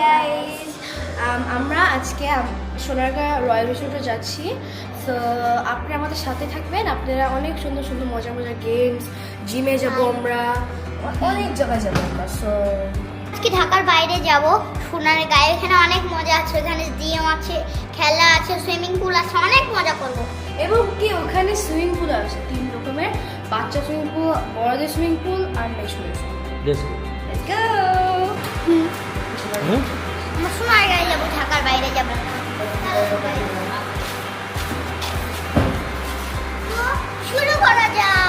Guys Um, আমরা আজকে Sonargaon royal রিসোর্টে যাচ্ছি। তো আপনি আমাদের সাথে থাকবেন। আপনারা অনেক সুন্দর সুন্দর মজা মজা গেমস জিমে যাব আমরা। অনেক জায়গায় যাব আমরা সো আজকে ঢাকার বাইরে যাব সোনার গায়ে এখানে অনেক মজা আছে এখানে জিম আছে খেলা আছে সুইমিং পুল আছে অনেক মজা করব। এবং কি ওখানে সুইমিং পুল আছে তিন রকমের। বাচ্চা সুইমিং পুল বড়দের সুইমিং পুল আর মেয়ে swimming pool Let's go. Let's go ঢাকার বাইরে যাব। শুরু করা যাক।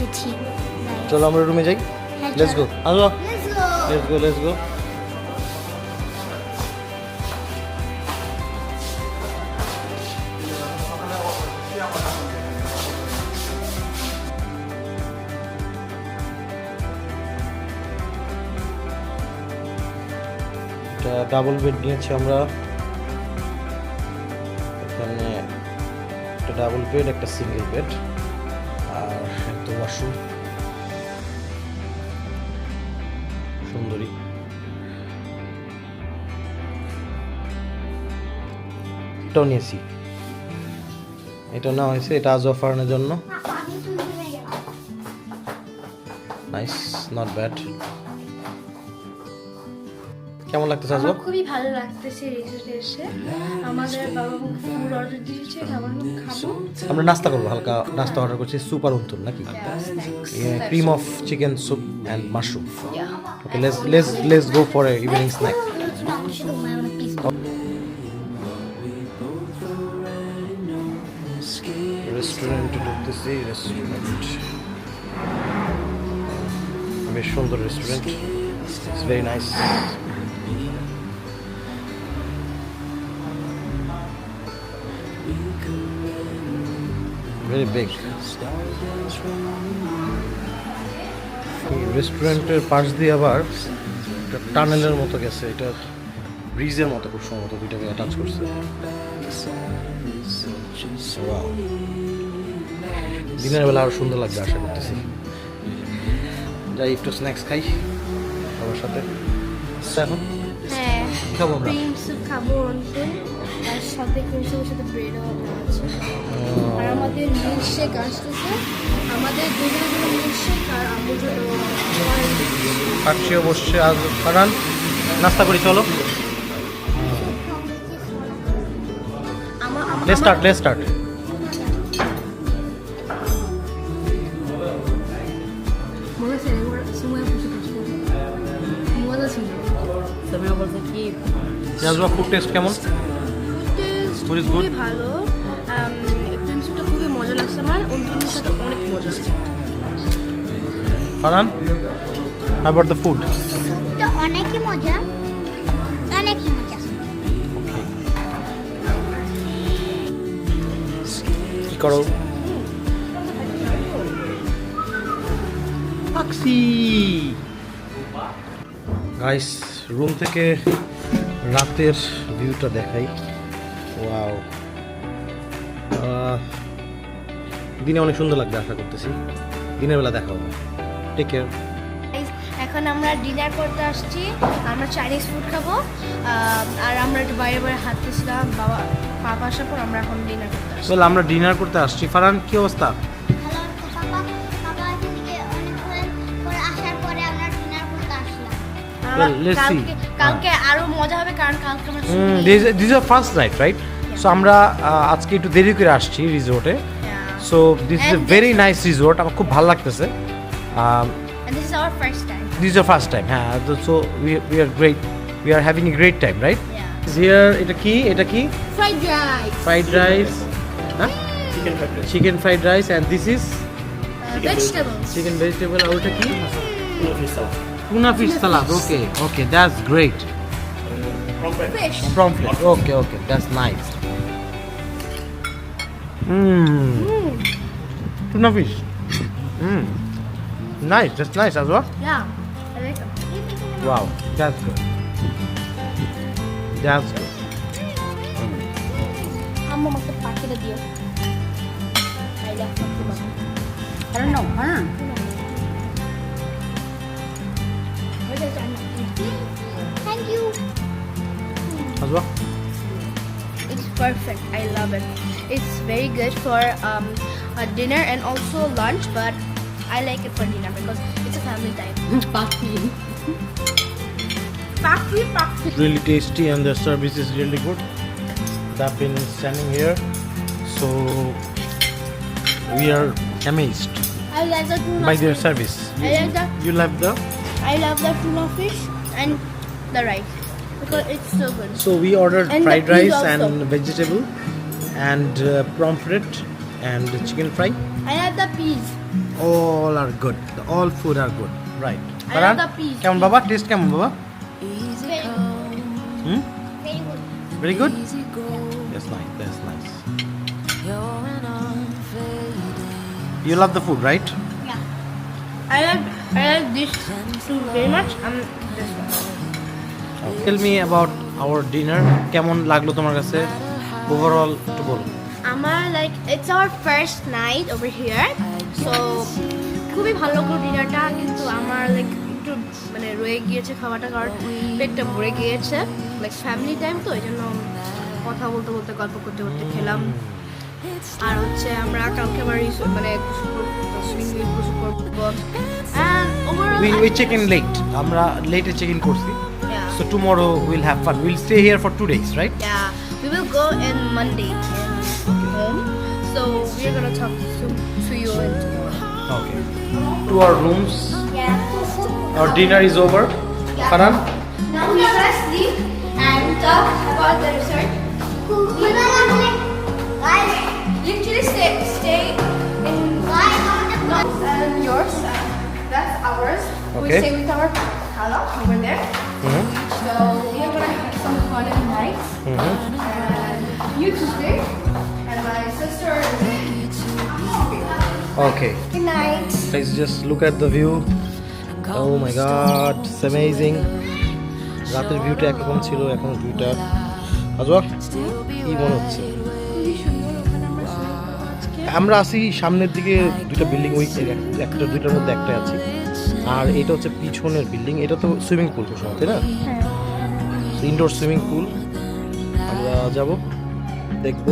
রিসোর্টে চলো আমরা রুমে যাই। হ্যাঁ, লেটস গো। আসো. Let's go let's go double bed নিয়েছি আমরা। এখানে একটা ডাবল বেড একটা সিঙ্গেল বেড ওয়াশরুম সুন্দরী। নিয়েছি এটা না হয়েছে এটা আজ অফারের জন্য। নাইস নট ব্যাড কেমন লাগতেছে আমার খুবই ভালো লাগতেছে রিসোর্টে এসে। আমাদের বাবা ফুড অর্ডার দিয়েছে আমরা খাব। আমরা নাস্তা করব হালকা নাস্তা অর্ডার করছি সুপার উন্তুর নাকি? Cream of chicken soup and mushroom okay let's let's let's go for a evening snack রেস্টুরেন্টে ঢুকতেছি রেস্টুরেন্ট বেশ সুন্দর restaurant it's very nice very big রেস্টুরেন্টের পাশ দিয়ে আবার একটা টানেলের মতো গেছে। এটা ব্রিজের মতো খুব সম্ভবত দুইটাকে অ্যাটাচ করছে. দিনের বেলা আরও সুন্দর লাগবে আশা করতেছি। যাই একটু স্ন্যাক্স খাই সবার সাথে। এখন হ্যাঁ। খাব আমরা? খাব সাথে ক্রিম স্যুপের সাথে ব্রেডও আছে আর আমাদের মিল্ক শেক আসতেছে। আমাদের দুজনের জন্য মিল্ক শেক আর আমার জন্য। বসছে আজ। কারণ নাস্তা করি চলো। লেট স্টার্ট লেট স্টার্ট মনে নাজমা ফুড টেস্ট কেমন? Food is ভালো। খুবই মজা লাগছে আমার। সাথে অনেক মজা লাগছে ফারান অ্যাবাউট দ্য ফুড তো অনেকই মজা। অনেকই মজা। কি করো? পাক্সি গাইস রুম থেকে রাতের ভিউটা দেখাই। দিনে অনেক সুন্দর লাগবে আশা করতেছি। দিনের বেলা দেখা হবে। টেক কেয়ার এখন আমরা ডিনার করতে আসছি। আমরা চাইনিজ ফুড খাব। আর আমরা একটু বাইরে বাইরে হাঁটতেছিলাম বাবা পাপা আসার পর আমরা এখন ডিনার করতে আসছি। আমরা ডিনার করতে আসছি। ফারান কি অবস্থা? ভালো আছে পাপা পাপা এদিকে। অনেকক্ষণ পরে আসার পরে আমরা ডিনার করতে আসলাম। আমরা Well, let's see. কালকে কালকে আরও মজা হবে কারণ কালকে আমরা this our first night right so আমরা আজকে একটু দেরি করে আসছি রিসোর্টে so this is a very nice resort আমার খুব ভালো লাগতেছে। And this is our first time. This is first time হ্যাঁ। So we we are great we are having a great time right yeah. Here এটা কি? এটা কি? Fried rice. Fried rice হ্যাঁ chicken fried rice and this is uh, vegetables. Chicken vegetable আর ওটা কি? Tuna fish salad okay okay that's great fish. From Okay, okay, that's nice. Tuna fish. Mm. Nice, that's nice as well. Yeah, Wow, that's good. That's good. I I. I don't know. Thank you. As well? It's perfect. I love it. It's very good for um, a dinner and also lunch, but I like it for dinner because it's a family time. Puppy. Pakri, pakri. Really tasty and the service is really good. They've been standing here, so we are amazed I like the tuna by their fish. service. I like the You love the I love the tuna fish and the rice because it's so good. So we ordered And fried rice also. and vegetable and uh, pomfret and chicken fry. I like the peas. All are good. All food are good. Right. I Farhan, love the peas. কেমন বাবা test কেমন বাবা Very good. Hmm Very good. Very good That's nice. That's nice. You love the food, right? Yeah. I like I like this food very much. Um, this one. Tell me about our dinner. কেমন লাগল তোমার কাছে overall একটু বলো আমার like it's our first night over here so খুবই ভালো করে ডিনারটা কিন্তু আমার লাইক একটু মানে রয়ে গিয়েছে খাওয়াটা কারণ পেটটা ভরে গিয়েছে লাইক ফ্যামিলি টাইম তো এই জন্য কথা বলতে বলতে গল্প করতে করতে খেলাম। আর হচ্ছে আমরা কালকে আবার মানে গোসল করব check in late. আমরা লেটে চেক ইন করছি। So tomorrow we'll have fun. We'll stay here for two days, right? Yeah, we will go in Monday. in home. So we're gonna talk to, to you in tomorrow. Okay. To our rooms. Yeah. Our dinner is over. Farhan, Now we are gonna sleep and talk about the resort. Guys, Literally stay stay in guys, on the block. and yours. Uh, that's ours. We Okay. stay with our Hala over there. Mhm. So we're gonna have some fun at night. Mhm. And you two stay. Okay. Good night. Guys, just look at the view. Oh my god, it's amazing. রাতের ভিউটা একরকম ছিল এখন ভিউটা Ajwa কি মনে হচ্ছে আমরা আছি সামনের দিকে দুটো বিল্ডিং ওই একটা দুইটার মধ্যে একটা আছে আর এটা হচ্ছে পিছনের বিল্ডিং এটা তো সুইমিং পুল তো তাই না ইনডোর সুইমিং পুল আমরা যাব দেখব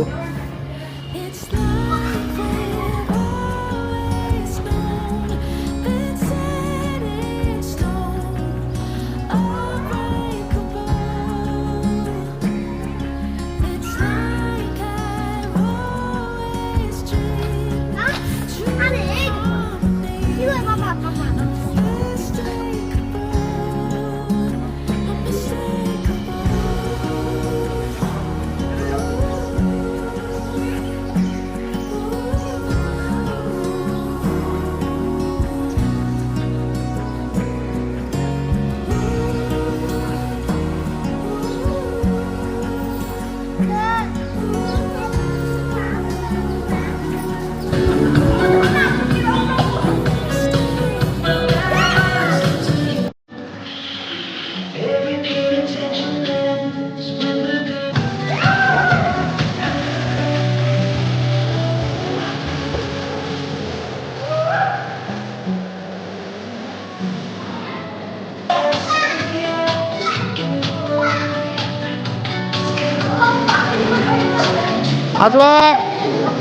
আজওয়া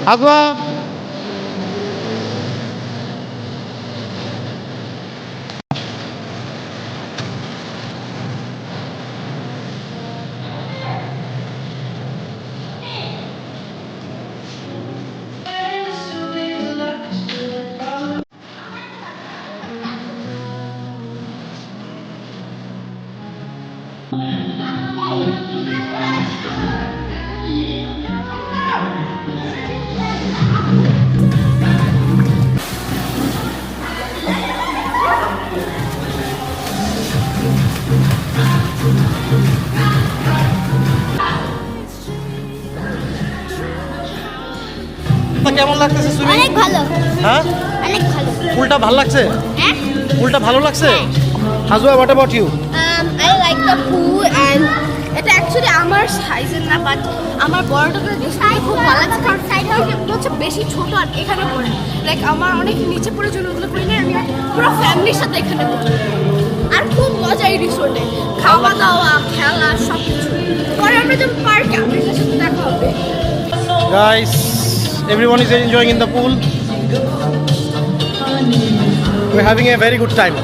আজওয়া ভালো পুলটা ভালো লাগছে? হ্যাঁ। পুলটা ভালো লাগছে? হাজুয়া what about you I like the pool and এটা অ্যাকচুয়ালি আমার সাইজের না বাট আমার বড়টা করে দেখতে খুব ভালো লাগছে। কারণ সাইড হচ্ছে বেশি ছোট আর এখানে পড়ে। লাইক আমার অনেক নিচে পড়ে জন্য ওগুলো করি না আমি পুরো ফ্যামিলির সাথে এখানে পড়ি। আর খুব মজা এই রিসোর্টে খাওয়া দাওয়া খেলা সব কিছু পরে আমরা যখন পার্কে আপনাদের সাথে দেখা হবে। Guys, everyone is enjoying in the pool. We're having a very good time.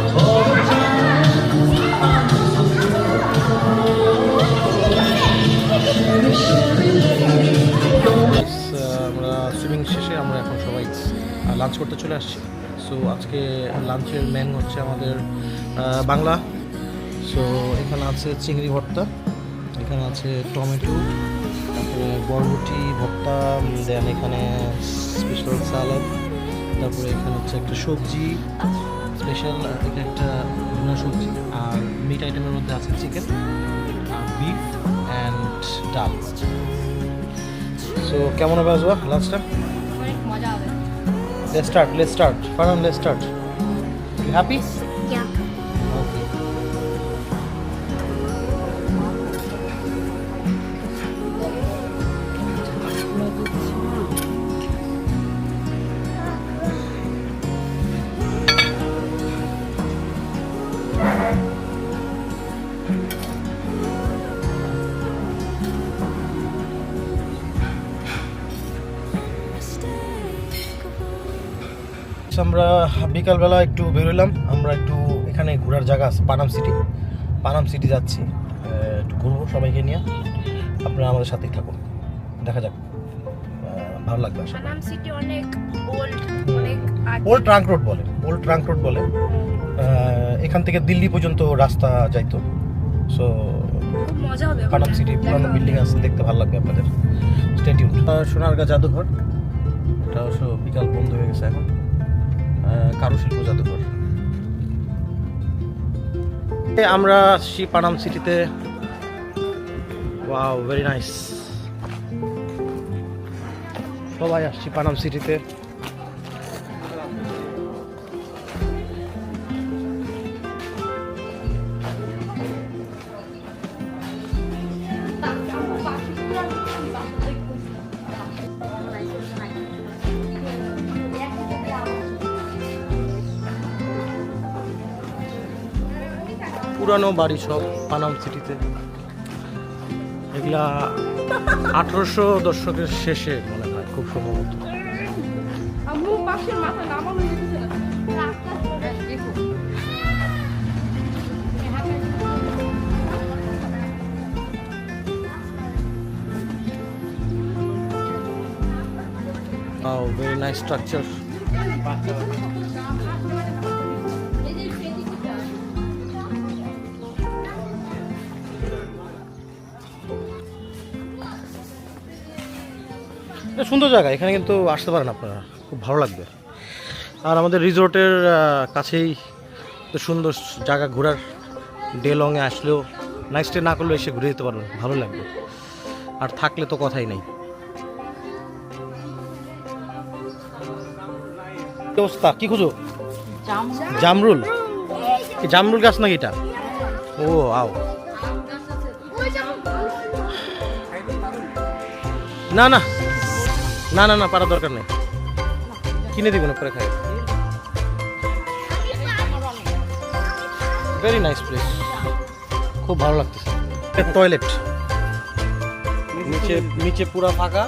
Uh, আমরা সুইমিং শেষে আমরা এখন সবাই লাঞ্চ করতে চলে আসছি সো আজকে লাঞ্চের মেন হচ্ছে আমাদের বাংলা সো এখানে আছে চিংড়ি ভর্তা এখানে আছে টমেটো তারপরে বরবটি ভর্তা দেন এখানে স্পেশাল সালাদ তারপরে এখানে হচ্ছে একটা সবজি স্পেশাল এখানে একটা ভুনা সবজি আর মিট আইটেমের মধ্যে আছে চিকেন আর বিফ অ্যান্ড ডাল। সো কেমন হবে আসবা লাঞ্চটা হবে। Late start late start happy late আমরা বিকালবেলা একটু বেরোলাম আমরা একটু এখানে ঘোরার জায়গা আছে পানাম সিটি। পানাম সিটি যাচ্ছি একটু ঘুরবো সবাইকে নিয়ে আপনারা আমাদের সাথেই থাকুন দেখা যাক ভালো লাগবে পানাম সিটি অনেক ওল্ড অনেক ওল্ড ট্রাঙ্ক রোড বলে ওল্ড ট্রাঙ্ক রোড বলে। এখান থেকে দিল্লি পর্যন্ত রাস্তা যাইতো। সো মজা হবে পানাম। সিটি পুরানো বিল্ডিং আছে দেখতে ভালো লাগবে আপনাদের। স্টেডিয়াম সোনারগাঁ জাদুঘর এটা অবশ্য বিকাল বন্ধ হয়ে গেছে এখন। কারুশিল্প জাদুঘর। আমরা আসছি পানাম সিটিতে। ভেরি নাইস সবাই আসছি পানাম সিটিতে। পুরানো বাড়ি সব পানাম সিটিতে। এগুলা আঠারোশো দশকের শেষে মনে হয় খুব সম্ভবত। Wow, very nice structure. সুন্দর জায়গা এখানে কিন্তু আসতে পারেন আপনারা খুব ভালো লাগবে। আর আমাদের রিসোর্টের কাছেই সুন্দর জায়গা ঘোরার ডে লংয়ে আসলেও নাইট স্টে না করলেও এসে ঘুরে যেতে পারবেন ভালো লাগবে। আর থাকলে তো কথাই নেই। অবস্থা? কি খুঁজো? জামরুল। জামরুল? গাছ নাকি এটা? ও আও না না। না না না পারা দরকার নেই। কিনে দিব না পরে খাই। ভেরি নাইস প্লেস খুব ভালো লাগতেছে। টয়লেট নিচে নিচে পুরা ফাঁকা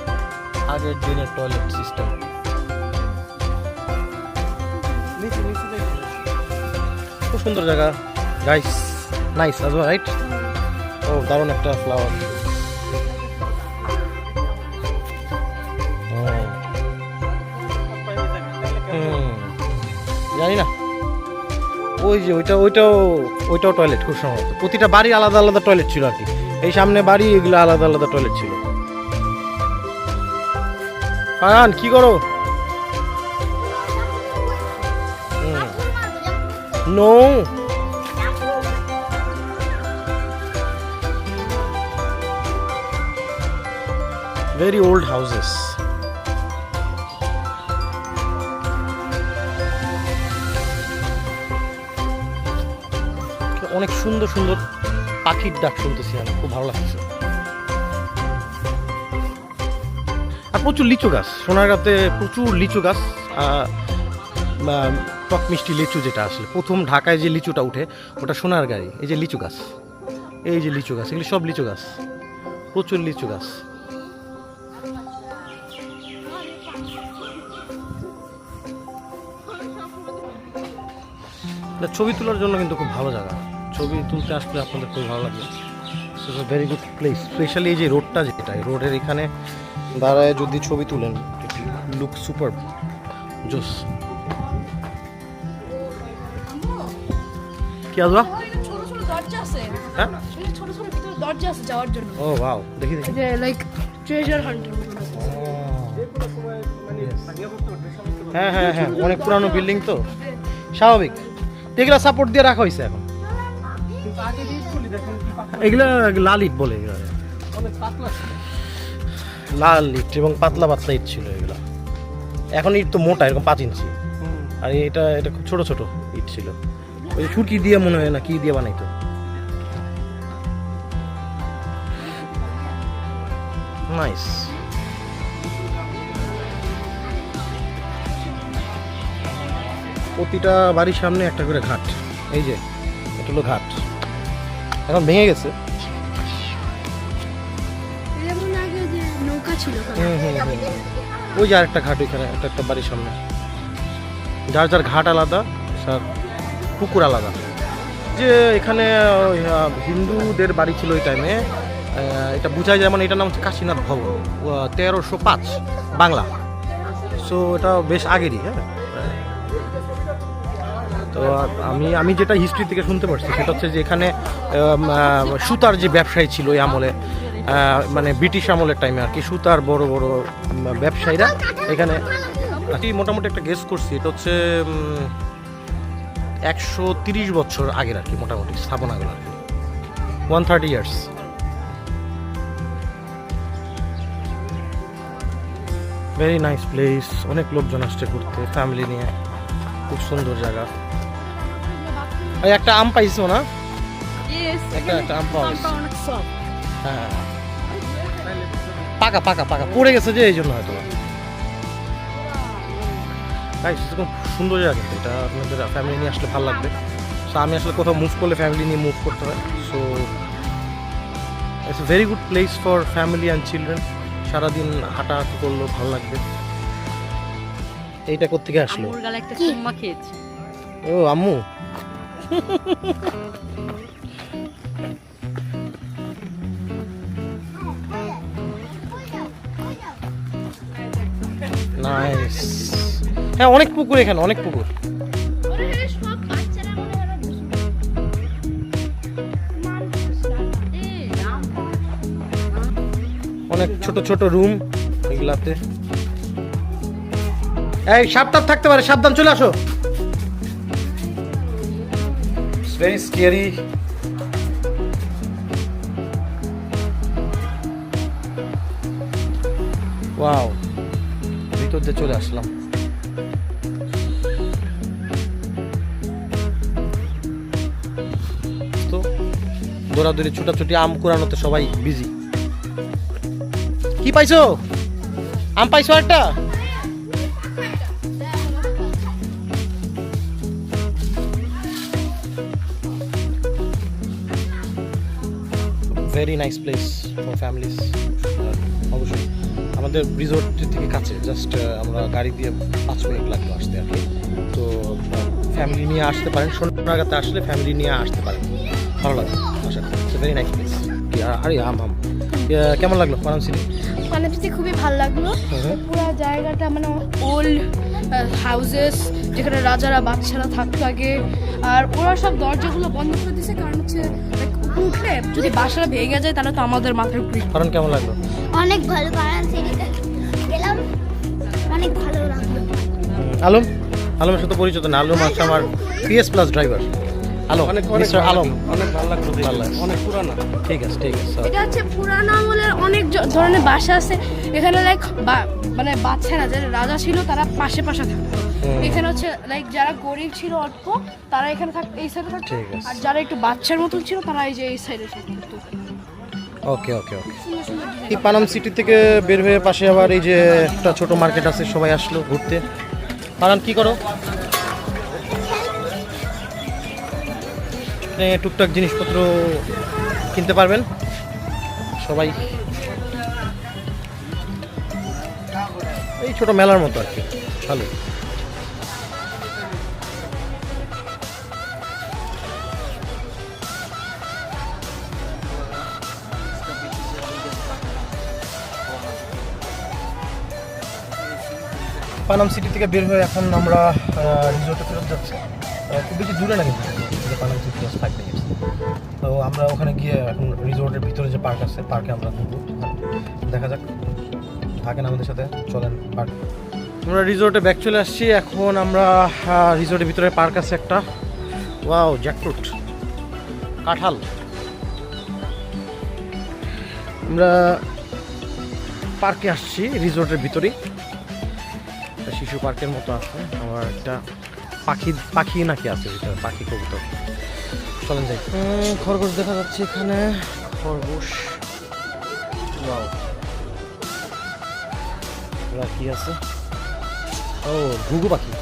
আগের দিনের টয়লেট সিস্টেম খুব সুন্দর জায়গা। গাইস নাইস আজমা রাইট ও দারুণ একটা ফ্লাওয়ার জানি না। ওই যে ওইটা ওইটাও ওইটাও টয়লেট খুব সম্ভবত। প্রতিটা বাড়ি আলাদা আলাদা টয়লেট ছিল আর কি। এই সামনে বাড়ি, এগুলো আলাদা আলাদা টয়লেট ছিল। ফারহান কি করো? নো। Very old houses অনেক সুন্দর সুন্দর পাখির ডাক শুনতেছি আমি, খুব ভালো লাগছে আর প্রচুর লিচু গাছ সোনারগাঁতে প্রচুর লিচু গাছ টক মিষ্টি লিচু যেটা আসলে, প্রথম ঢাকায় যে লিচুটা উঠে, ওটা সোনার গাড়ি এই যে লিচু গাছ, এই যে লিচু গাছ, এগুলি সব লিচু গাছ, প্রচুর লিচু গাছ। ছবি তোলার জন্য কিন্তু খুব ভালো জায়গা। ছবি তুলতে আসলে আপনাদের খুব ভালো লাগবে it's very good place specially এই যে রোডটা যেটা রোডের এখানে দাঁড়ায় যদি ছবি তুলেন লুক সুপার জোস। কি আসবা? হ্যাঁ? ও ওয়াও দেখি দেখি। লাইক ট্রেজার হান্টার হ্যাঁ হ্যাঁ হ্যাঁ অনেক পুরানো বিল্ডিং তো। স্বাভাবিক। এগুলা সাপোর্ট দিয়ে রাখা হয়েছে এখন। এগুলা লাল ইট বলে এগুলা। লাল ইট এবং পাতলা পাতলা ইট ছিল এগুলা। এখন ইট তো মোটা, এরকম পাঁচ ইঞ্চি। আর এটা এটা খুব ছোট ছোট ইট ছিল। ওই ছুটকি দিয়ে মনে হয় না কি দিয়ে বানাইতো। নাইস প্রতিটা বাড়ির সামনে একটা করে ঘাট। এই যে, এটা হলো ঘাট। এখন ভেঙে গেছে। যেমন যে নৌকা ছিল হুম হুম হুম ওই যে আরেকটা ঘাট ওইখানে একটা একটা বাড়ির সামনে। যার যার ঘাট আলাদা স্যার পুকুর আলাদা। যে এখানে হিন্দুদের বাড়ি ছিল ওই টাইমে এটা বোঝায় যেমন এটার নাম হচ্ছে কাশীনাথ ভবন। তেরোশো পাঁচ বাংলা। সো এটা বেশ আগেরই হ্যাঁ। তো আমি আমি যেটা হিস্ট্রি থেকে শুনতে পারছি, সেটা হচ্ছে যে এখানে সুতার যে ব্যবসায়ী ছিল ওই আমলে মানে ব্রিটিশ আমলের টাইমে আর কি, সুতার বড় বড় ব্যবসায়ীরা এখানে আমি মোটামুটি একটা গেস করছি, এটা হচ্ছে একশো তিরিশ বছর আগের আর কি, মোটামুটি স্থাপনাগুলো আর কি। One thirty years very nice place অনেক লোকজন আসছে ঘুরতে ফ্যামিলি নিয়ে, খুব সুন্দর জায়গা। এই একটা আম পাইছো না? একটা একটা আম পাওয়া হ্যাঁ পাকা পাকা পাকা। পড়ে গেছে যে এই জন্য হয়তো এটা খুব সুন্দর জায়গা। কিন্তু এটা আপনাদের ফ্যামিলি নিয়ে আসলে ভালো লাগবে। সো আমি আসলে কোথাও মুভ করলে ফ্যামিলি নিয়ে মুভ করতে হয়। So it's very good place for family and children সারাদিন হাঁটাহাঁটি করলেও ভালো লাগবে। এইটা কোথেকে আসলো? একটা চুম্মা খেয়েছি। ও আম্মু। নাইস হ্যাঁ অনেক পুকুর এখানে, অনেক পুকুর। অনেক ছোট ছোট রুম এগুলাতে। এই, সাবধান থাকতে পারে, সাবধান, চলে আসো। ভেরি স্কেরি ওয়াও ভিতর দিয়ে চলে আসলাম। তো দৌড়াদৌড়ি, ছুটাছুটি, আম কুড়ানোতে সবাই বিজি কি পাইছো? আম পাইছো একটা? Very nice place for families অবশ্যই। আমাদের রিসোর্ট থেকে কাছে জাস্ট আমরা গাড়ি দিয়ে পাঁচ মিনিট লাগল আসতে আর কি। তো ফ্যামিলি নিয়ে আসতে পারেন। সোনাগাতে আসলে ফ্যামিলি নিয়ে আসতে পারেন। ভালো লাগে আশা করি। ভেরি নাইস প্লেস আরে আম আম। কেমন লাগল পারাম সিটি মানে খুবই ভালো লাগল। পুরো জায়গাটা মানে ওল্ড হাউজেস যেখানে রাজারা বাচ্চারা থাকতো আগে। আর ওরা সব দরজাগুলো বন্ধ করে দিয়েছে কারণ হচ্ছে উঠলে যদি বাসাটা ভেঙে যায় তাহলে তো আমাদের মাথার উপরে কারণ কেমন লাগল? অনেক ভালো কারণ গেলাম অনেক ভালো লাগল। আলম? আলমের সাথে পরিচিত না। আলম আছে আমার পিএস প্লাস ড্রাইভার আলম অনেক অনেক মিস্টার আলম। অনেক ভালো লাগল ভালো লাগছে। অনেক পুরানা। ঠিক আছে ঠিক আছে এটা হচ্ছে পুরানো আমলের অনেক ধরনের বাসা আছে। এখানে লাইক মানে বাচ্চারা যারা রাজা ছিল তারা পাশে পাশে থাকতো। এখানে হচ্ছে লাইক যারা গরিব ছিল অল্প তারা এখানে থাকতো এই সাইডে থাকতো। আর যারা একটু বাচ্চার মতন ছিল তারা এই যে এই সাইডে থাকতো। ওকে ওকে ওকে। এই পানাম সিটি থেকে বের হয়ে পাশে আবার এই যে একটা ছোট মার্কেট আছে সবাই আসলো ঘুরতে। পানাম কি করো? টুকটাক জিনিসপত্র কিনতে পারবেন সবাই। এই ছোট মেলার মতো আর কি ভালো। পানাম সিটি থেকে বের হয়ে এখন আমরা রিসোর্টে ফেরত যাচ্ছি। খুব বেশি দূরে না কিন্তু Panam city just five minutes তো আমরা ওখানে গিয়ে এখন রিসোর্টের ভিতরে যে পার্ক আছে পার্কে আমরা ঘুরবো। দেখা যাক, থাকেন আমাদের সাথে, চলেন পার্ক আমরা রিসোর্টে ব্যাক চলে আসছি। এখন আমরা রিসোর্টের ভিতরে পার্ক আছে একটা। ওয়াও জ্যাকফ্রুট কাঁঠাল। আমরা পার্কে আসছি রিসোর্টের ভিতরেই। শিশু পার্কের মতো আছে। আমার একটা পাখি পাখি নাকি আছে ভিতরে পাখি কবুতর। চলেন যাই। খরগোশ দেখা যাচ্ছে এখানে। খরগোশ. কি আছে? ও ঘুঘু পাখি।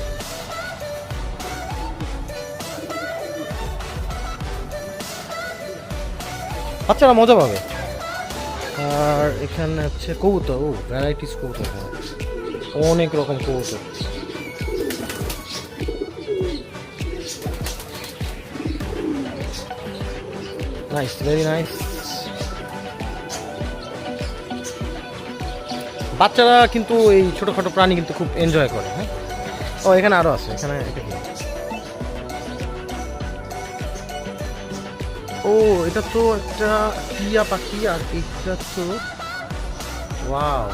বাচ্চারা মজা পাবে। আর এখানে হচ্ছে কবুতর। ও ভ্যারাইটিস কবুতর। অনেক রকম কবুতর। নাইস ভেরি নাইস বাচ্চারা কিন্তু এই ছোটোখাটো প্রাণী কিন্তু খুব এনজয় করে হ্যাঁ? ও, এখানে আরও আছে, এখানে ও, এটা তো একটা টিয়া পাখি আর এটা তো ওয়াও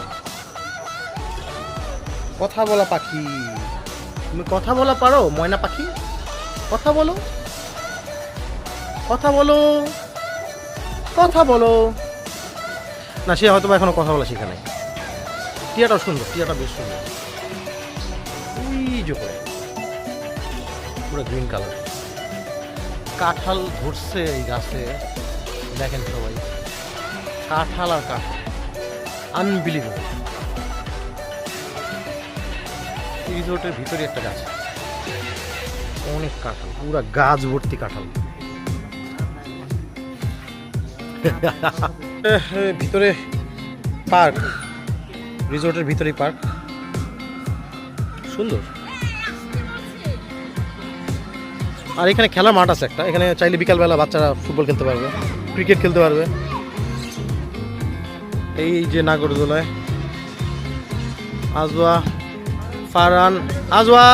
কথা বলা পাখি। তুমি কথা বলা পারো, ময়না পাখি? কথা বলো। কথা বলো। কথা বলো। না, সে হয়তো এখনও কথা বলা শেখা নাই। টিয়াটাও সুন্দর, টিয়াটা বেশ সুন্দর। ওই যে করে। পুরো গ্রিন কালার কাঁঠাল ধরছে এই গাছে। দেখেন সবাই। কাঁঠাল আর কাঁঠাল। আনবিলিভেবল রিসোর্টের ভিতরে একটা গাছ অনেক কাঁঠাল, পুরা গাছ ভর্তি কাঁঠাল। ভিতরে পার্ক, রিসোর্টের ভিতরেই পার্ক। সুন্দর। আর এখানে খেলার মাঠ আছে একটা, এখানে চাইলে বিকালবেলা বাচ্চারা ফুটবল খেলতে পারবে, ক্রিকেট খেলতে পারবে। এই যে নাগরদোলায়, আজওয়া ফারহান আজওয়া।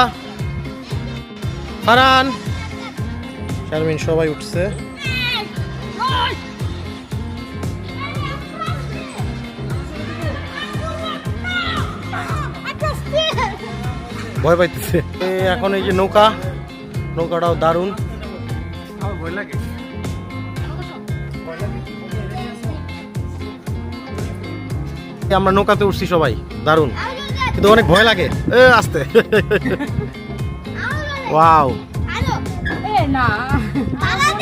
ফারহান। শারমিন, সবাই উঠছে। ভয় পাইতেছে। এখন এই যে নৌকা, নৌকাটাও লাগে আমরা নৌকাতে উঠছি সবাই, দারুণ। কিন্তু অনেক ভয় লাগে এ আসতে ওয়াও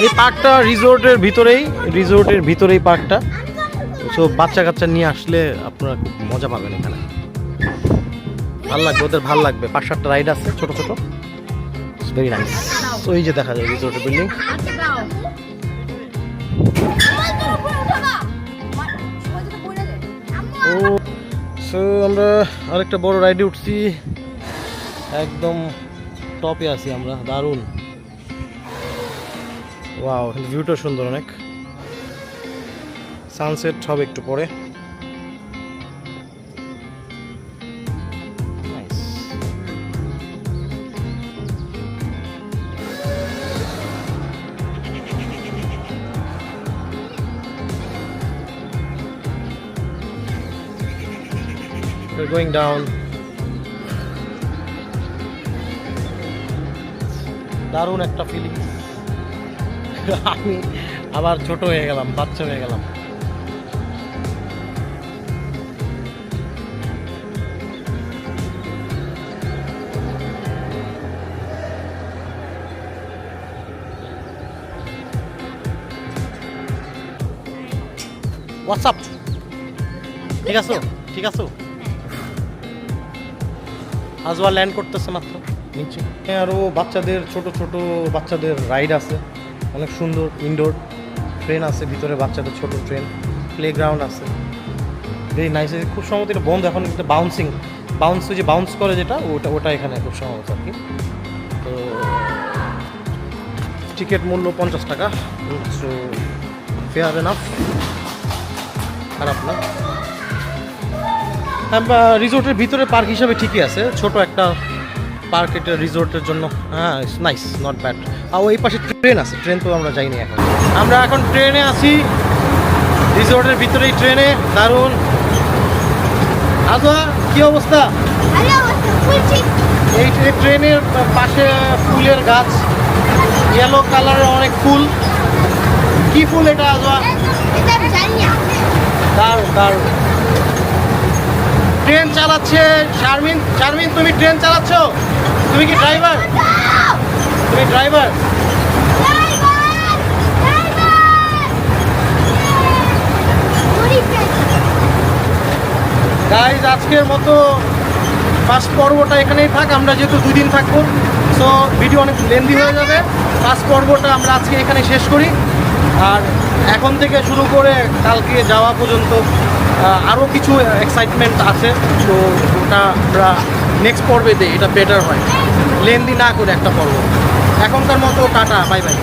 এই পার্কটা রিসোর্টের ভিতরেই রিসোর্টের ভিতরেই পার্কটা সো বাচ্চা কাচ্চা নিয়ে আসলে আপনারা খুব মজা পাবেন এখানে ভালো লাগবে ওদের ভালো লাগবে পাঁচ সাতটা রাইড আছে ছোট ছোট ভেরি নাইস তো এই যে দেখা যায় রিসোর্টের বিল্ডিং ও সো আমরা আরেকটা বড় রাইডে উঠছি। একদম টপে আছি আমরা, দারুণ। ওয়াও, ভিউটা সুন্দর অনেক। সানসেট হবে একটু পরে। Going down. দারুণ একটা ফিলিং আমি আবার ছোট হয়ে গেলাম, বাচ্চা হয়ে গেলাম। হোয়াটসঅ্যাপ ঠিক আছো? ঠিক আছো? আজওয়া ল্যান্ড করতেছে মাত্র। নিচে। আরও বাচ্চাদের, ছোট ছোট বাচ্চাদের রাইড আছে। অনেক সুন্দর ইনডোর ট্রেন আছে, ভিতরে বাচ্চাদের ছোট ট্রেন প্লেগ্রাউন্ড আছে। ভেরি নাইস খুব সম্ভবত এটা বন্ধ, এখন এটা বাউন্সিং বাউন্স যে বাউন্স করে যেটা, ওটা ওটা এখানে খুব সম্ভবত আর কি। তো টিকিট মূল্য পঞ্চাশ টাকা। সো ফেয়ার এনাফ খারাপ না। রিসোর্টের ভিতরে পার্ক হিসাবে ঠিকই আছে। ছোট একটা পার্ক এটা রিসোর্টের জন্য। হ্যাঁ ইটস নাইস নট ব্যাড আর ওই পাশে ট্রেন আছে ট্রেন তো আমরা যাইনি এখন। আমরা এখন ট্রেনে আছি। রিসোর্টের ভিতরেই ট্রেনে দারুণ। আজোয়া কি অবস্থা? এই ট্রেনের পাশে ফুলের গাছ। ইয়েলো কালারের অনেক ফুল। কি ফুল এটা আজোয়া দারুণ দারুণ। ট্রেন চালাচ্ছে শারমিন। শারমিন, তুমি ট্রেন চালাচ্ছ? তুমি কি ড্রাইভার তুমি ড্রাইভার গাইজ আজকের মতো ফার্স্ট পর্বটা এখানেই থাক, আমরা যেহেতু দুই দিন থাকব সো ভিডিও অনেক লেন্দি হয়ে যাবে। ফার্স্ট পর্বটা আমরা আজকে এখানে শেষ করি। আর এখন থেকে শুরু করে কালকে যাওয়া পর্যন্ত আরও কিছু এক্সাইটমেন্ট আছে, তো ওটা আমরা নেক্সট পর্বে দিই এটা বেটার হয়। লেন্দি না করে একটা পর্ব। এখনকার মতো টাটা বাই বাই